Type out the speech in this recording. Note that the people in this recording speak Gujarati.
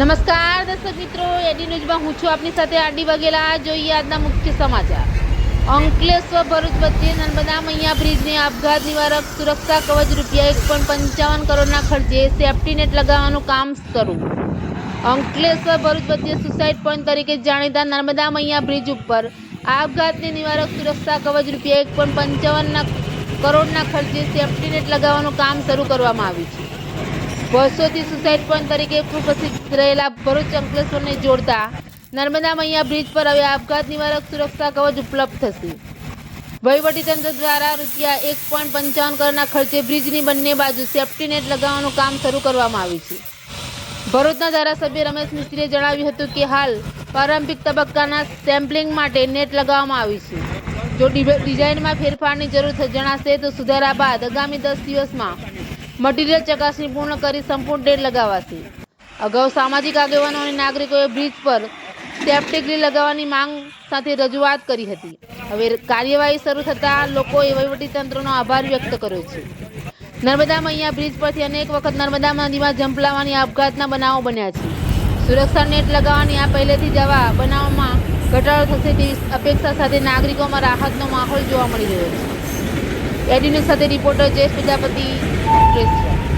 નમસ્કાર, દર્શક મિત્રો, એડી ન્યૂઝમાં હું છું આપની સાથે આડી વાઘેલા. જોઈએ આજના મુખ્ય સમાચાર. અંકલેશ્વર ભરૂચ વચ્ચે નર્મદા મૈયા બ્રિજને આપઘાત નિવારક સુરક્ષા કવચ રૂપિયા એક પોઈન્ટ પંચાવન કરોડના ખર્ચે સેફ્ટી નેટ લગાવવાનું કામ શરૂ. અંકલેશ્વર ભરૂચ વચ્ચે સુસાઇડ પોઈન્ટ તરીકે જાણીતા નર્મદા મૈયા બ્રિજ ઉપર આપઘાતને નિવારક સુરક્ષા કવચ રૂપિયા એક પોઈન્ટ પંચાવનના કરોડના ખર્ચે સેફ્ટી નેટ લગાવવાનું કામ શરૂ કરવામાં આવ્યું છે. વર્ષોથી સુસાઇડ પોઈન્ટ તરીકે પ્રસિદ્ધ રહેલા ભરૂચ અંકલેશ્વરને જોડતા નર્મદા મૈયા બ્રિજ પર હવે આપઘાત નિવારક સુરક્ષા કવચ ઉપલબ્ધ થશે. વહીવટીતંત્ર દ્વારા રૂપિયા એક પોઈન્ટ પંચાવન કરોડના ખર્ચે બ્રિજની બંને બાજુ સેફ્ટી નેટ લગાવવાનું કામ શરૂ કરવામાં આવ્યું છે. ભરૂચના ધારાસભ્ય રમેશ મિસ્ત્રીએ જણાવ્યું હતું કે હાલ પ્રારંભિક તબક્કાના સેમ્પલિંગ માટે નેટ લગાવવામાં આવી છે. જો ડિઝાઇનમાં ફેરફારની જરૂર જણાશે તો સુધારા બાદ આગામી દસ દિવસમાં મટીરીયલ ચકાસણી પૂર્ણ કરી સંપૂર્ણ ડેટ લગાવાશે. અગાઉ સામાજિક આગેવાનો અને નાગરિકોએ બ્રિજ પર સેફ્ટી ગ્રીલ લગાવવાની માંગ સાથે રજૂઆત કરી હતી. હવે કાર્યવાહી શરૂ થતાં લોકોએ વહીવટીતંત્રનો આભાર વ્યક્ત કર્યો છે. નર્મદા મૈયા બ્રિજ પરથી અનેક વખત નર્મદા નદીમાં ઝંપલાવાની આપઘાતના બનાવો બન્યા છે. સુરક્ષા નેટ લગાવવાની આ પહેલેથી જ આવા બનાવોમાં ઘટાડો થશે તેવી અપેક્ષા સાથે નાગરિકોમાં રાહતનો માહોલ જોવા મળી રહ્યો છે. એડી ન્યૂઝ સાથે રિપોર્ટર જયેશ પ્રજાપતિ પ્રેસ